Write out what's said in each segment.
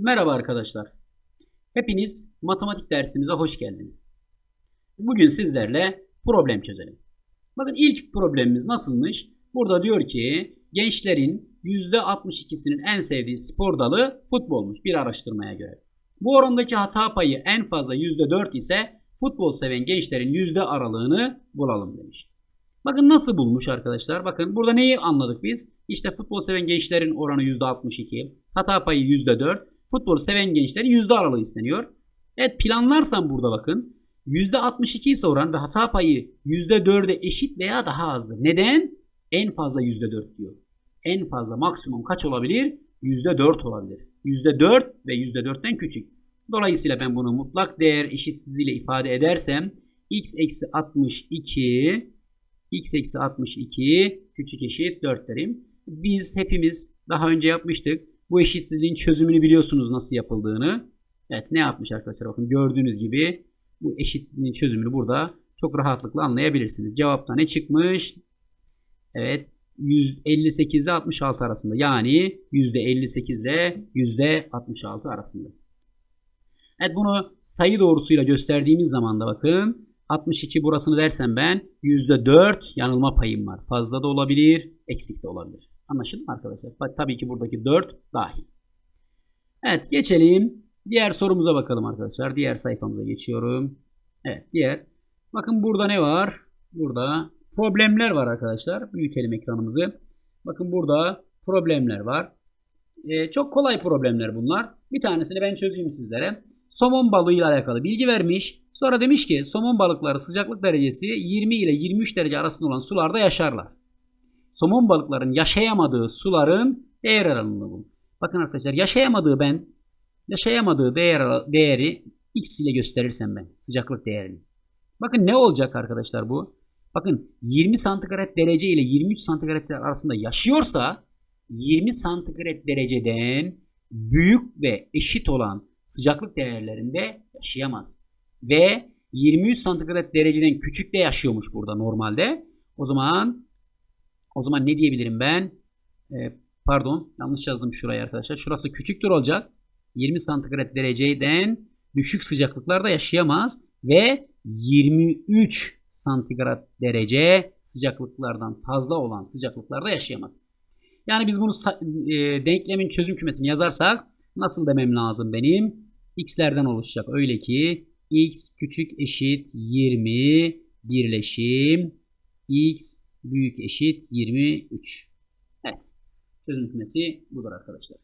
Merhaba arkadaşlar. Hepiniz matematik dersimize hoş geldiniz. Bugün sizlerle problem çözelim. Bakın ilk problemimiz nasılmış? Burada diyor ki gençlerin %62'sinin en sevdiği spor dalı futbolmuş bir araştırmaya göre. Bu orandaki hata payı en fazla %4 ise futbol seven gençlerin yüzde aralığını bulalım demiş. Bakın nasıl bulmuş arkadaşlar? Bakın burada neyi anladık biz? İşte futbol seven gençlerin oranı %62, hata payı %4, futbol seven gençlerin yüzde aralığı isteniyor. Evet planlarsam burada bakın %62 ise oran ve hata payı %4'e eşit veya daha azdır. Neden? En fazla %4 diyor. En fazla maksimum kaç olabilir? %4 olabilir. %4 ve %4'ten küçük. Dolayısıyla ben bunu mutlak değer eşitsizliğiyle ifade edersem x eksi 62 x eksi 62 küçük eşit 4 derim. Biz hepimiz daha önce yapmıştık. Bu eşitsizliğin çözümünü biliyorsunuz nasıl yapıldığını. Evet ne yapmış arkadaşlar bakın gördüğünüz gibi bu eşitsizliğin çözümünü burada çok rahatlıkla anlayabilirsiniz. Cevapta ne çıkmış? Evet 158 ile 66 arasında yani %58 ile %66 arasında. Evet bunu sayı doğrusuyla gösterdiğimiz zaman da bakın 62 burasını dersem ben %4 yanılma payım var. Fazla da olabilir, eksik de olabilir. Anlaşıldı mı arkadaşlar? Bak, tabii ki buradaki 4 dahil. Evet geçelim. Diğer sorumuza bakalım arkadaşlar. Diğer sayfamıza geçiyorum. Evet diğer. Bakın burada ne var? Burada problemler var arkadaşlar. Büyütelim ekranımızı. Bakın burada problemler var. Ee, çok kolay problemler bunlar. Bir tanesini ben çözeyim sizlere. Somon balığı ile alakalı bilgi vermiş. Sonra demiş ki somon balıkları sıcaklık derecesi 20 ile 23 derece arasında olan sularda yaşarlar. Somon balıkların yaşayamadığı suların değer aralığını bulun. Bakın arkadaşlar yaşayamadığı ben yaşayamadığı değer, değeri x ile gösterirsem ben sıcaklık değerini. Bakın ne olacak arkadaşlar bu? Bakın 20 santigrat derece ile 23 santigrat arasında yaşıyorsa 20 santigrat dereceden büyük ve eşit olan sıcaklık değerlerinde yaşayamaz. Ve 23 santigrat dereceden küçük de yaşıyormuş burada normalde. O zaman o zaman ne diyebilirim ben? Ee, pardon yanlış yazdım şurayı arkadaşlar. Şurası küçüktür olacak. 20 santigrat dereceden düşük sıcaklıklarda yaşayamaz ve 23 santigrat derece sıcaklıklardan fazla olan sıcaklıklarda yaşayamaz. Yani biz bunu e, denklemin çözüm kümesini yazarsak nasıl demem lazım benim? x'lerden oluşacak. Öyle ki x küçük eşit 20 birleşim x büyük eşit 23. Evet. Çözüm kümesi budur arkadaşlar.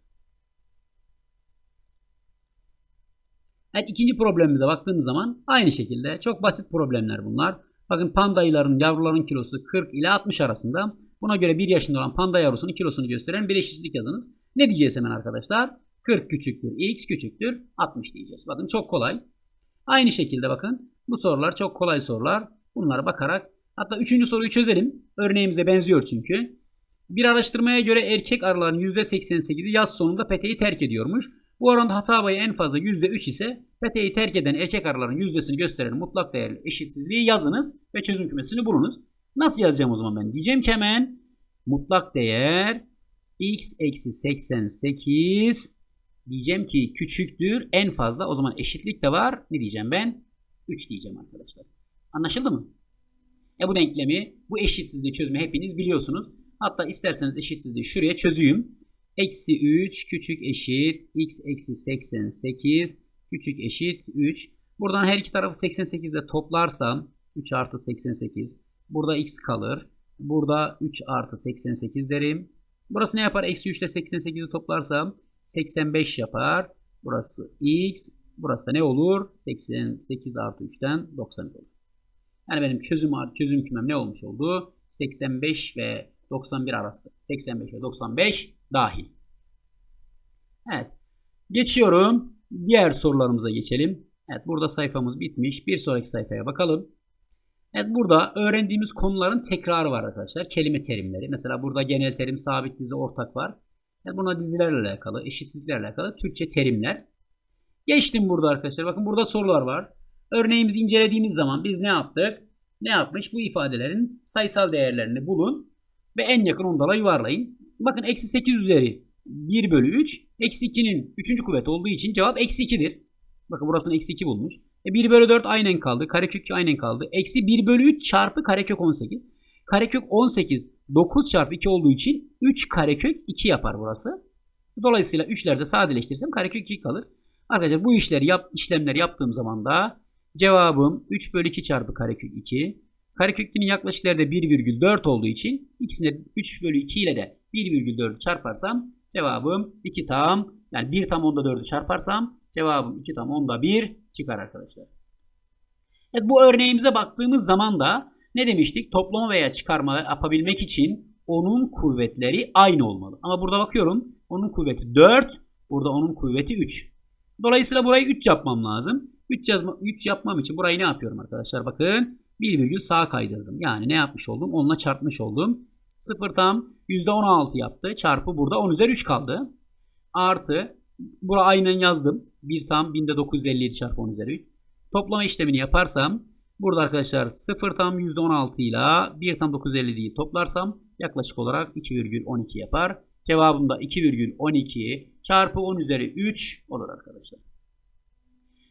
Evet ikinci problemimize baktığımız zaman aynı şekilde çok basit problemler bunlar. Bakın panda ayıların yavruların kilosu 40 ile 60 arasında. Buna göre 1 yaşında olan panda yavrusunun kilosunu gösteren bir eşitlik yazınız. Ne diyeceğiz hemen arkadaşlar? 40 küçüktür, x küçüktür, 60 diyeceğiz. Bakın çok kolay. Aynı şekilde bakın bu sorular çok kolay sorular. Bunlara bakarak hatta üçüncü soruyu çözelim. Örneğimize benziyor çünkü. Bir araştırmaya göre erkek arıların %88'i yaz sonunda peteği terk ediyormuş. Bu oranda hata payı en fazla %3 ise peteği terk eden erkek arıların yüzdesini gösteren mutlak değerli eşitsizliği yazınız ve çözüm kümesini bulunuz. Nasıl yazacağım o zaman ben? Diyeceğim ki hemen mutlak değer x eksi 88 diyeceğim ki küçüktür en fazla o zaman eşitlik de var. Ne diyeceğim ben? 3 diyeceğim arkadaşlar. Anlaşıldı mı? E bu denklemi bu eşitsizliği çözme hepiniz biliyorsunuz. Hatta isterseniz eşitsizliği şuraya çözeyim. Eksi 3 küçük eşit x eksi 88 küçük eşit 3. Buradan her iki tarafı 88 ile toplarsam 3 artı 88. Burada x kalır. Burada 3 artı 88 derim. Burası ne yapar? Eksi 3 ile 88'i toplarsam 85 yapar. Burası x. Burası da ne olur? 88 artı 3'ten 90 olur. Yani benim çözüm çözüm kümem ne olmuş oldu? 85 ve 91 arası. 85 ve 95 dahil. Evet. Geçiyorum. Diğer sorularımıza geçelim. Evet burada sayfamız bitmiş. Bir sonraki sayfaya bakalım. Evet burada öğrendiğimiz konuların tekrarı var arkadaşlar. Kelime terimleri. Mesela burada genel terim, sabit dizi, ortak var. Evet, buna dizilerle alakalı, eşitsizliklerle alakalı Türkçe terimler. Geçtim burada arkadaşlar. Bakın burada sorular var. Örneğimizi incelediğimiz zaman biz ne yaptık? Ne yapmış? Bu ifadelerin sayısal değerlerini bulun ve en yakın ondala yuvarlayın. Bakın eksi 8 üzeri 1 bölü 3 Eksi 2'nin 3. kuvveti olduğu için cevap eksi 2'dir. Bakın burasını eksi 2 bulmuş. E 1 bölü 4 aynen kaldı. Karekök 2 aynen kaldı. Eksi 1 bölü 3 çarpı karekök 18. Karekök 18 9 çarpı 2 olduğu için 3 karekök 2 yapar burası. Dolayısıyla 3'leri de sadeleştirirsem karekök 2 kalır. Arkadaşlar bu işleri yap, işlemler yaptığım zaman da cevabım 3 bölü 2 çarpı karekök 2. Karekök 2'nin yaklaşık değeri de 1,4 olduğu için ikisini 3 bölü 2 ile de 1,4'ü çarparsam cevabım 2 tam yani 1 tam onda 4'ü çarparsam cevabım 2 tam onda 1 çıkar arkadaşlar. Evet bu örneğimize baktığımız zaman da ne demiştik? Toplama veya çıkarma yapabilmek için onun kuvvetleri aynı olmalı. Ama burada bakıyorum onun kuvveti 4, burada onun kuvveti 3. Dolayısıyla burayı 3 yapmam lazım. 3, yazma, 3 yapmam için burayı ne yapıyorum arkadaşlar? Bakın bir virgül sağa kaydırdım. Yani ne yapmış oldum? Onunla çarpmış oldum. 0 tam %16 yaptı. Çarpı burada 10 üzeri 3 kaldı. Artı bura aynen yazdım. 1 tam 1957 çarpı 10 üzeri 3. Toplama işlemini yaparsam burada arkadaşlar 0 tam %16 ile 1 tam 957'yi toplarsam yaklaşık olarak 2,12 yapar. Cevabım da 2,12 çarpı 10 üzeri 3 olur arkadaşlar.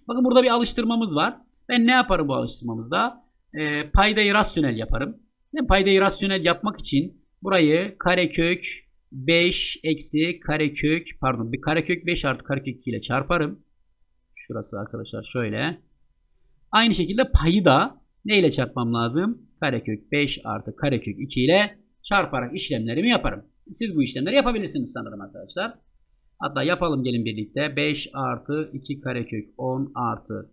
Bakın burada bir alıştırmamız var. Ben ne yaparım bu alıştırmamızda? E, paydayı rasyonel yaparım. Ben paydayı rasyonel yapmak için burayı karekök 5 eksi karekök pardon bir karekök 5 artı karekök 2 ile çarparım. Şurası arkadaşlar şöyle. Aynı şekilde payı da ne ile çarpmam lazım? Karekök 5 artı karekök 2 ile çarparak işlemlerimi yaparım. Siz bu işlemleri yapabilirsiniz sanırım arkadaşlar. Hatta yapalım gelin birlikte. 5 artı 2 karekök 10 artı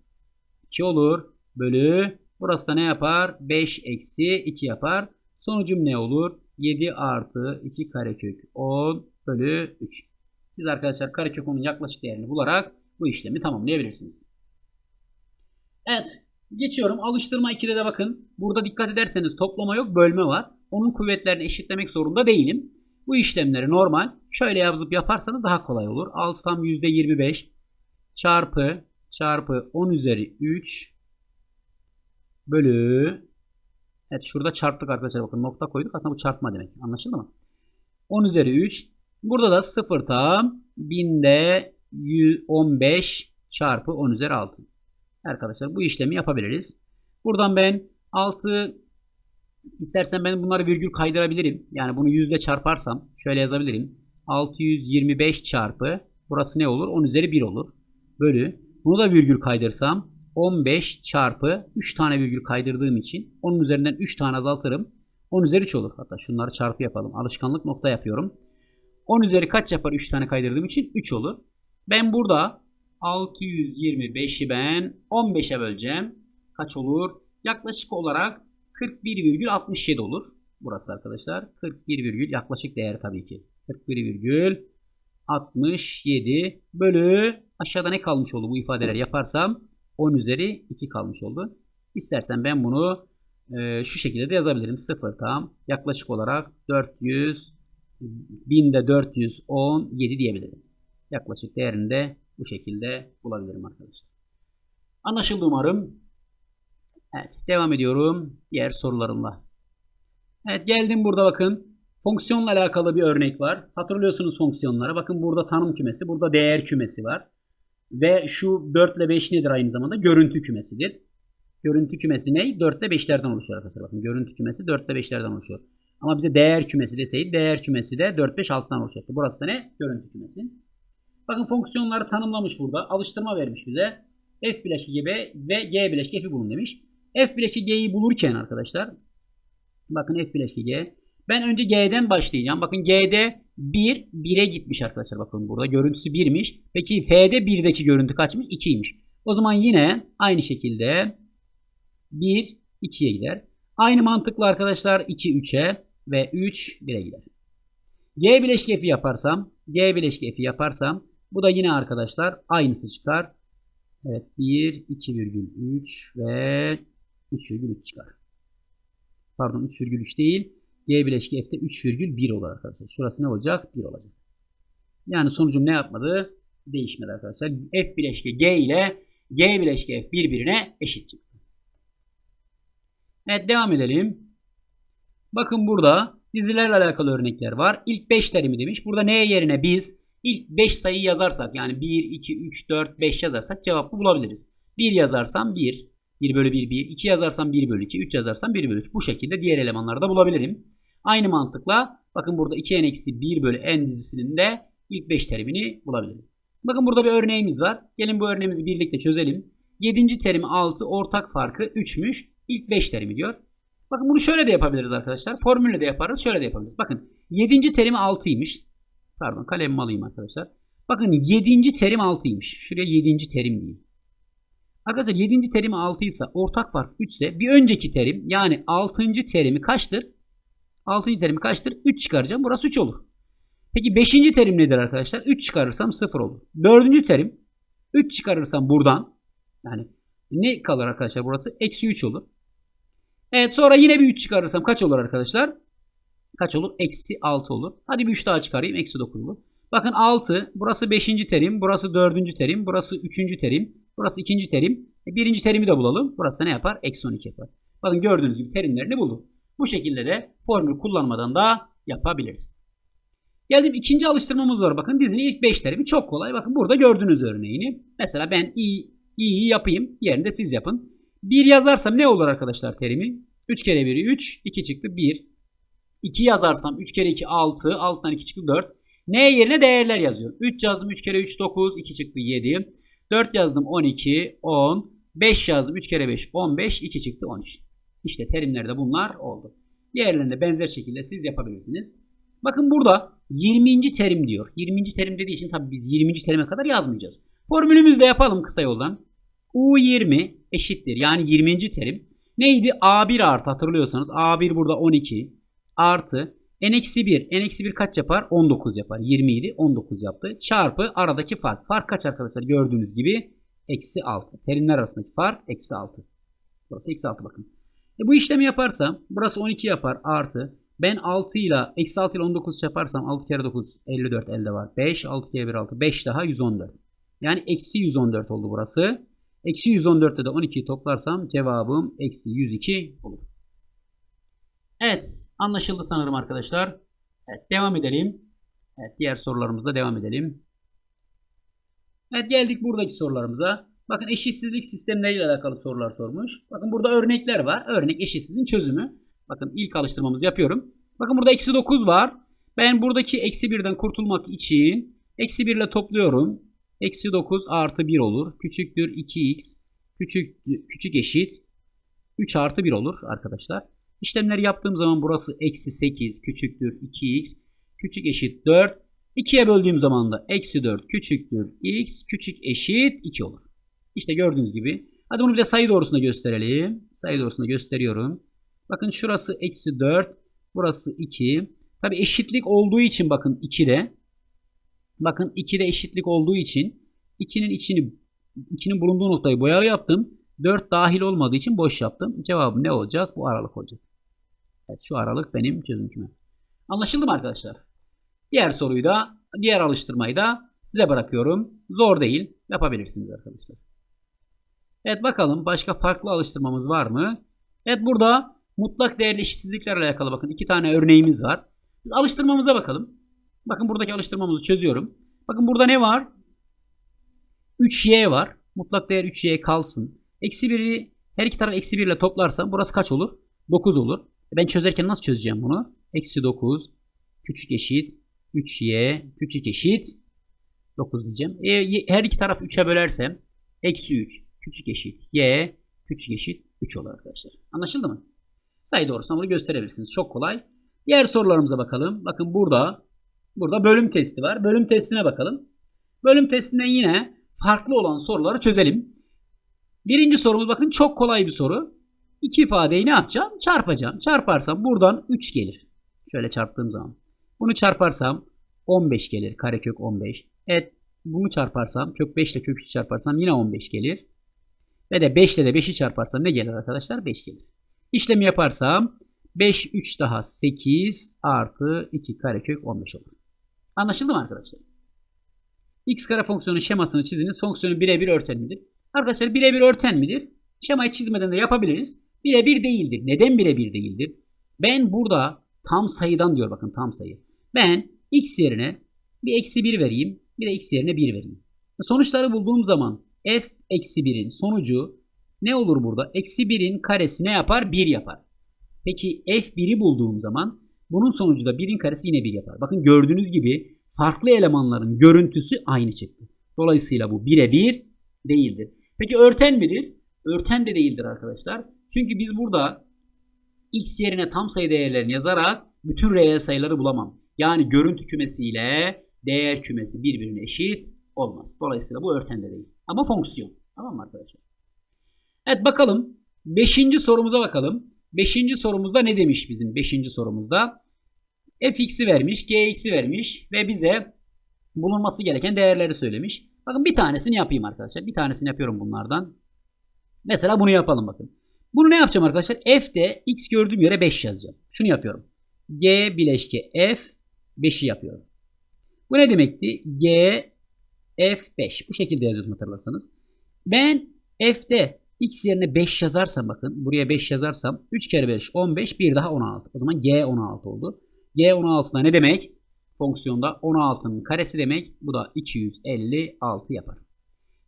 2 olur. Bölü. Burası da ne yapar? 5 eksi 2 yapar. Sonucum ne olur? 7 artı 2 karekök 10 bölü 3. Siz arkadaşlar karekök 10'un yaklaşık değerini bularak bu işlemi tamamlayabilirsiniz. Evet. Geçiyorum. Alıştırma 2'de de bakın. Burada dikkat ederseniz toplama yok bölme var. Onun kuvvetlerini eşitlemek zorunda değilim. Bu işlemleri normal şöyle yazıp yaparsanız daha kolay olur. 6 tam %25 çarpı çarpı 10 üzeri 3 bölü Evet şurada çarptık arkadaşlar bakın nokta koyduk. Aslında bu çarpma demek. Anlaşıldı mı? 10 üzeri 3 burada da 0 tam binde 115 çarpı 10 üzeri 6. Arkadaşlar bu işlemi yapabiliriz. Buradan ben 6 istersen ben bunları virgül kaydırabilirim. Yani bunu yüzde çarparsam şöyle yazabilirim. 625 çarpı burası ne olur? 10 üzeri 1 olur. Bölü. Bunu da virgül kaydırsam 15 çarpı 3 tane virgül kaydırdığım için onun üzerinden 3 tane azaltırım. 10 üzeri 3 olur. Hatta şunları çarpı yapalım. Alışkanlık nokta yapıyorum. 10 üzeri kaç yapar 3 tane kaydırdığım için? 3 olur. Ben burada 625'i ben 15'e böleceğim. Kaç olur? Yaklaşık olarak 41,67 olur. Burası arkadaşlar. 41, virgül yaklaşık değer tabii ki. 41,67 bölü aşağıda ne kalmış oldu bu ifadeler yaparsam 10 üzeri 2 kalmış oldu. İstersen ben bunu e, şu şekilde de yazabilirim. 0 tam yaklaşık olarak 400 binde 417 diyebilirim. Yaklaşık değerini de bu şekilde bulabilirim arkadaşlar. Anlaşıldı umarım. Evet devam ediyorum diğer sorularımla. Evet geldim burada bakın. Fonksiyonla alakalı bir örnek var. Hatırlıyorsunuz fonksiyonları. Bakın burada tanım kümesi, burada değer kümesi var. Ve şu 4 ile 5 nedir aynı zamanda? Görüntü kümesidir. Görüntü kümesi ne? 4 ile 5'lerden oluşuyor arkadaşlar. Bakın görüntü kümesi 4 ile 5'lerden oluşuyor. Ama bize değer kümesi deseydi değer kümesi de 4, 5, 6'dan oluşacaktı. Burası da ne? Görüntü kümesi. Bakın fonksiyonları tanımlamış burada. Alıştırma vermiş bize. F bileşik G ve G bileşik F'i bulun demiş. F bileşik G'yi bulurken arkadaşlar bakın F bileşik G ben önce G'den başlayacağım. Bakın G'de 1 1'e gitmiş arkadaşlar. Bakın burada görüntüsü 1'miş. Peki F'de 1'deki görüntü kaçmış? 2'ymiş. O zaman yine aynı şekilde 1 2'ye gider. Aynı mantıkla arkadaşlar 2 3'e ve 3 1'e gider. G bileşik F'i yaparsam, G bileşik F'i yaparsam bu da yine arkadaşlar aynısı çıkar. Evet 1, 2,3 ve 3,3 çıkar. Pardon 3,3 değil. G bileşik F'de 3,1 olur arkadaşlar. Şurası ne olacak? 1 olacak. Yani sonucum ne yapmadı? Değişmedi arkadaşlar. F bileşke G ile G bileşke F birbirine eşit çıktı. Evet devam edelim. Bakın burada dizilerle alakalı örnekler var. İlk 5 terimi demiş. Burada N yerine biz İlk 5 sayıyı yazarsak yani 1, 2, 3, 4, 5 yazarsak cevabı bulabiliriz. 1 yazarsam 1, 1 bölü 1, 1. 2 yazarsam 1 bölü 2, 3 yazarsam 1 bölü 3. Bu şekilde diğer elemanları da bulabilirim. Aynı mantıkla bakın burada 2n eksi 1 bölü n dizisinin de ilk 5 terimini bulabilirim. Bakın burada bir örneğimiz var. Gelin bu örneğimizi birlikte çözelim. 7. terim 6, ortak farkı 3'müş. İlk 5 terimi diyor. Bakın bunu şöyle de yapabiliriz arkadaşlar. Formülle de yaparız, şöyle de yapabiliriz. Bakın 7. terim 6'ymış. Pardon kalemimi alayım arkadaşlar. Bakın 7. terim 6'ymış. Şuraya 7. terim diyeyim. Arkadaşlar 7. terim 6 ise ortak fark 3 ise bir önceki terim yani 6. terimi kaçtır? 6. terimi kaçtır? 3 çıkaracağım. Burası 3 olur. Peki 5. terim nedir arkadaşlar? 3 çıkarırsam 0 olur. 4. terim 3 çıkarırsam buradan yani ne kalır arkadaşlar burası? Eksi 3 olur. Evet sonra yine bir 3 çıkarırsam kaç olur arkadaşlar? Kaç olur? Eksi 6 olur. Hadi bir 3 daha çıkarayım. Eksi 9 olur. Bakın 6. Burası 5. terim. Burası 4. terim. Burası 3. terim. Burası 2. terim. E, terimi de bulalım. Burası da ne yapar? Eksi 12 yapar. Bakın gördüğünüz gibi terimlerini bulduk. Bu şekilde de formül kullanmadan da yapabiliriz. Geldim ikinci alıştırmamız var. Bakın dizinin ilk 5 terimi çok kolay. Bakın burada gördüğünüz örneğini. Mesela ben i, i'yi yapayım. Yerinde siz yapın. 1 yazarsam ne olur arkadaşlar terimi? 3 kere 1 3. 2 çıktı 1. 2 yazarsam 3 kere 2 6. Alttan 2 çıktı 4. N yerine değerler yazıyorum. 3 yazdım 3 kere 3 9. 2 çıktı 7. 4 yazdım 12 10. 5 yazdım 3 kere 5 15. 2 çıktı 13. İşte terimlerde bunlar oldu. Diğerlerinde benzer şekilde siz yapabilirsiniz. Bakın burada 20. terim diyor. 20. terim dediği için tabii biz 20. terime kadar yazmayacağız. Formülümüzü yapalım kısa yoldan. U20 eşittir. Yani 20. terim. Neydi? A1 artı hatırlıyorsanız. A1 burada 12 artı n-1. n-1 kaç yapar? 19 yapar. 20 idi. 19 yaptı. Çarpı aradaki fark. Fark kaç arkadaşlar? Gördüğünüz gibi eksi 6. Terimler arasındaki fark eksi 6. Burası eksi 6 bakın. E bu işlemi yaparsam burası 12 yapar artı ben 6 ile eksi 6 ile 19 çarparsam 6 kere 9 54 elde var. 5 6 kere 1 6 5 daha 114. Yani eksi 114 oldu burası. Eksi 114'te de 12'yi toplarsam cevabım eksi 102 olur. Evet anlaşıldı sanırım arkadaşlar. Evet devam edelim. Evet diğer sorularımızda devam edelim. Evet geldik buradaki sorularımıza. Bakın eşitsizlik sistemleriyle alakalı sorular sormuş. Bakın burada örnekler var. Örnek eşitsizliğin çözümü. Bakın ilk alıştırmamızı yapıyorum. Bakın burada eksi 9 var. Ben buradaki eksi 1'den kurtulmak için eksi 1 ile topluyorum. Eksi 9 artı 1 olur. Küçüktür 2x. Küçük, küçük eşit 3 artı 1 olur arkadaşlar. İşlemleri yaptığım zaman burası eksi 8 küçüktür 2x. Küçük eşit 4. 2'ye böldüğüm zaman da eksi 4 küçüktür x. Küçük eşit 2 olur. İşte gördüğünüz gibi. Hadi bunu bir de sayı doğrusunda gösterelim. Sayı doğrusunda gösteriyorum. Bakın şurası eksi 4. Burası 2. Tabi eşitlik olduğu için bakın 2'de. Bakın 2'de eşitlik olduğu için 2'nin içini 2'nin bulunduğu noktayı boyalı yaptım. 4 dahil olmadığı için boş yaptım. Cevabı ne olacak? Bu aralık olacak. Evet şu aralık benim çözüm. Anlaşıldı mı arkadaşlar? Diğer soruyu da diğer alıştırmayı da size bırakıyorum. Zor değil. Yapabilirsiniz arkadaşlar. Evet bakalım başka farklı alıştırmamız var mı? Evet burada mutlak değerli eşitsizliklerle alakalı bakın iki tane örneğimiz var. Alıştırmamıza bakalım. Bakın buradaki alıştırmamızı çözüyorum. Bakın burada ne var? 3y var. Mutlak değer 3y kalsın. Eksi 1'i her iki taraf eksi 1 ile toplarsam burası kaç olur? 9 olur. E ben çözerken nasıl çözeceğim bunu? Eksi 9 küçük eşit 3y küçük eşit 9 diyeceğim. E, her iki taraf 3'e bölersem eksi 3 küçük eşit y küçük eşit 3 olur arkadaşlar. Anlaşıldı mı? Sayı doğrusuna bunu gösterebilirsiniz. Çok kolay. Diğer sorularımıza bakalım. Bakın burada burada bölüm testi var. Bölüm testine bakalım. Bölüm testinden yine farklı olan soruları çözelim. Birinci sorumuz bakın çok kolay bir soru. İki ifadeyi ne yapacağım? Çarpacağım. Çarparsam buradan 3 gelir. Şöyle çarptığım zaman. Bunu çarparsam 15 gelir. Karekök 15. Evet bunu çarparsam kök 5 ile kök 3 çarparsam yine 15 gelir. Ve de 5 ile de 5'i çarparsam ne gelir arkadaşlar? 5 gelir. İşlemi yaparsam 5 3 daha 8 artı 2 karekök 15 olur. Anlaşıldı mı arkadaşlar? X kare fonksiyonun şemasını çiziniz. Fonksiyonu birebir örten midir? Arkadaşlar birebir örten midir? Şemayı çizmeden de yapabiliriz. Birebir değildir. Neden birebir değildir? Ben burada tam sayıdan diyor bakın tam sayı. Ben x yerine Bir eksi 1 vereyim. Bir de x yerine 1 vereyim. Sonuçları bulduğum zaman f eksi 1'in sonucu ne olur burada? Eksi 1'in karesi ne yapar? 1 yapar. Peki f1'i bulduğum zaman bunun sonucu da 1'in karesi yine 1 yapar. Bakın gördüğünüz gibi farklı elemanların görüntüsü aynı çıktı. Dolayısıyla bu 1'e 1 değildir. Peki örten midir? Örten de değildir arkadaşlar. Çünkü biz burada x yerine tam sayı değerlerini yazarak bütün reel sayıları bulamam. Yani görüntü kümesiyle değer kümesi birbirine eşit olmaz. Dolayısıyla bu örten de değil. Ama fonksiyon. Tamam mı arkadaşlar? Evet bakalım. Beşinci sorumuza bakalım. Beşinci sorumuzda ne demiş bizim beşinci sorumuzda? fx'i vermiş, gx'i vermiş ve bize bulunması gereken değerleri söylemiş. Bakın bir tanesini yapayım arkadaşlar. Bir tanesini yapıyorum bunlardan. Mesela bunu yapalım bakın. Bunu ne yapacağım arkadaşlar? F'de x gördüğüm yere 5 yazacağım. Şunu yapıyorum. G bileşke F 5'i yapıyorum. Bu ne demekti? G F5. Bu şekilde yazıyordum hatırlarsanız. Ben F'de x yerine 5 yazarsam bakın. Buraya 5 yazarsam 3 kere 5 15 bir daha 16. O zaman G 16 oldu. G 16'da ne demek? Fonksiyonda 16'nın karesi demek. Bu da 256 yapar.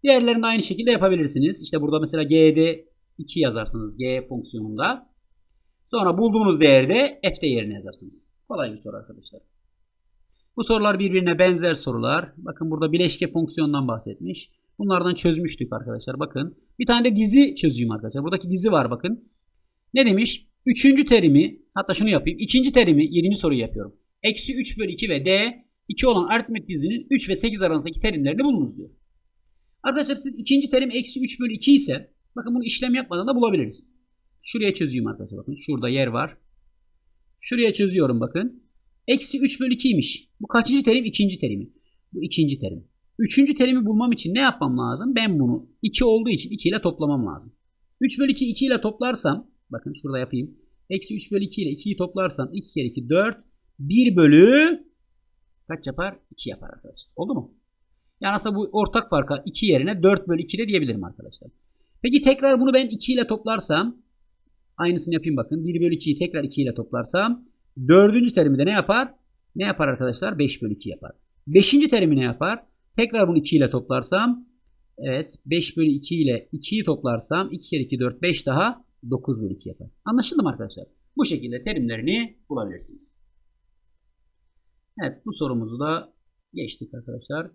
Diğerlerini de aynı şekilde yapabilirsiniz. İşte burada mesela G'de 2 yazarsınız G fonksiyonunda. Sonra bulduğunuz değerde F'de yerine yazarsınız. Kolay bir soru arkadaşlar. Bu sorular birbirine benzer sorular. Bakın burada bileşke fonksiyondan bahsetmiş. Bunlardan çözmüştük arkadaşlar. Bakın. Bir tane de dizi çözeyim arkadaşlar. Buradaki dizi var bakın. Ne demiş? Üçüncü terimi hatta şunu yapayım. İkinci terimi yedinci soruyu yapıyorum. Eksi 3 bölü 2 ve D 2 olan aritmetik dizinin 3 ve 8 arasındaki terimlerini bulunuz diyor. Arkadaşlar siz ikinci terim eksi 3 bölü 2 ise bakın bunu işlem yapmadan da bulabiliriz. Şuraya çözüyorum arkadaşlar bakın. Şurada yer var. Şuraya çözüyorum bakın. Eksi 3 bölü 2'ymiş. Bu kaçıncı terim? İkinci terimi. Bu ikinci terim. Üçüncü terimi bulmam için ne yapmam lazım? Ben bunu 2 olduğu için 2 ile toplamam lazım. 3 bölü 2 2 ile toplarsam bakın şurada yapayım. Eksi 3 bölü 2 ile 2'yi toplarsam 2 kere 2 4 1 bölü kaç yapar? 2 yapar arkadaşlar. Oldu mu? Yani aslında bu ortak farka 2 yerine 4 bölü 2 de diyebilirim arkadaşlar. Peki tekrar bunu ben 2 ile toplarsam aynısını yapayım bakın. 1 bölü 2'yi tekrar 2 ile toplarsam dördüncü terimi de ne yapar? Ne yapar arkadaşlar? 5 bölü 2 yapar. Beşinci terimi ne yapar? Tekrar bunu 2 ile toplarsam evet 5 bölü 2 ile 2'yi toplarsam 2 kere 2 4 5 daha 9 bölü 2 yapar. Anlaşıldı mı arkadaşlar? Bu şekilde terimlerini bulabilirsiniz. Evet bu sorumuzu da geçtik arkadaşlar.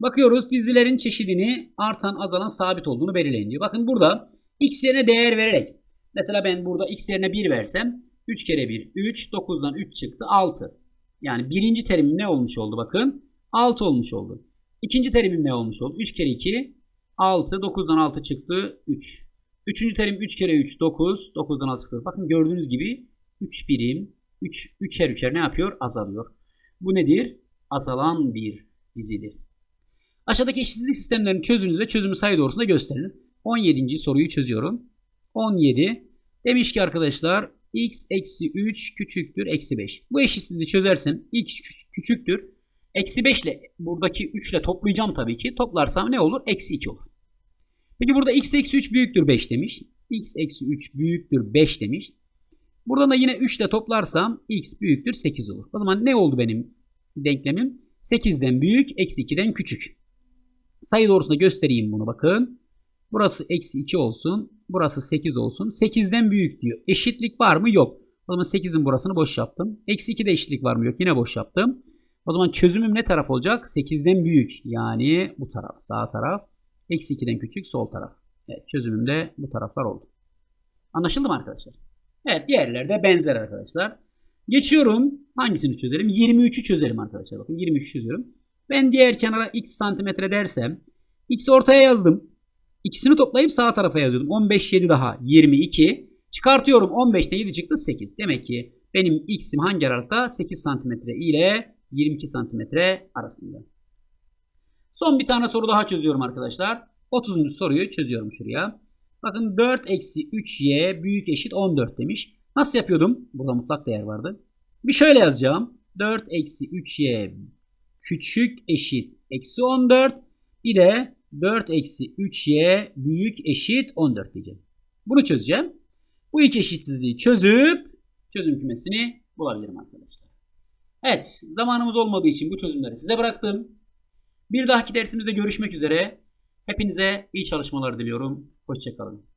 Bakıyoruz dizilerin çeşidini artan azalan sabit olduğunu belirleyin diyor. Bakın burada x yerine değer vererek mesela ben burada x yerine 1 versem 3 kere 1 3 9'dan 3 çıktı 6. Yani birinci terimim ne olmuş oldu bakın 6 olmuş oldu. İkinci terimim ne olmuş oldu? 3 kere 2 6 9'dan 6 çıktı 3. Üçüncü terim 3 kere 3 9 9'dan 6 çıktı. Bakın gördüğünüz gibi 3 birim 3 üçer üçer ne yapıyor? Azalıyor. Bu nedir? Azalan bir dizidir. Aşağıdaki eşitsizlik sistemlerini çözünüz ve çözümü sayı doğrusunda gösterin. 17. soruyu çözüyorum. 17. Demiş ki arkadaşlar x eksi 3 küçüktür eksi 5. Bu eşitsizliği çözersem x küçüktür. Eksi 5 ile buradaki 3 ile toplayacağım tabii ki. Toplarsam ne olur? Eksi 2 olur. Peki burada x eksi 3 büyüktür 5 demiş. x eksi 3 büyüktür 5 demiş. Buradan da yine 3 ile toplarsam x büyüktür 8 olur. O zaman ne oldu benim denklemim? 8'den büyük, eksi 2'den küçük. Sayı doğrusunda göstereyim bunu bakın. Burası eksi 2 olsun. Burası 8 olsun. 8'den büyük diyor. Eşitlik var mı? Yok. O zaman 8'in burasını boş yaptım. Eksi 2'de eşitlik var mı? Yok. Yine boş yaptım. O zaman çözümüm ne taraf olacak? 8'den büyük. Yani bu taraf. Sağ taraf. Eksi 2'den küçük sol taraf. Evet çözümüm de bu taraflar oldu. Anlaşıldı mı arkadaşlar? Evet diğerleri de benzer arkadaşlar. Geçiyorum. Hangisini çözelim? 23'ü çözelim arkadaşlar. Bakın 23'ü çözüyorum. Ben diğer kenara x santimetre dersem x ortaya yazdım. İkisini toplayıp sağ tarafa yazıyordum. 15 7 daha 22. Çıkartıyorum 15'te 7 çıktı 8. Demek ki benim x'im hangi aralıkta? 8 santimetre ile 22 santimetre arasında. Son bir tane soru daha çözüyorum arkadaşlar. 30. soruyu çözüyorum şuraya. Bakın 4 eksi 3y büyük eşit 14 demiş. Nasıl yapıyordum? Burada mutlak değer vardı. Bir şöyle yazacağım. 4 eksi 3y küçük eşit eksi 14. Bir de 4 eksi 3y büyük eşit 14 diyeceğim. Bunu çözeceğim. Bu iki eşitsizliği çözüp çözüm kümesini bulabilirim arkadaşlar. Evet, zamanımız olmadığı için bu çözümleri size bıraktım. Bir dahaki dersimizde görüşmek üzere. Hepinize iyi çalışmalar diliyorum. Hoşçakalın.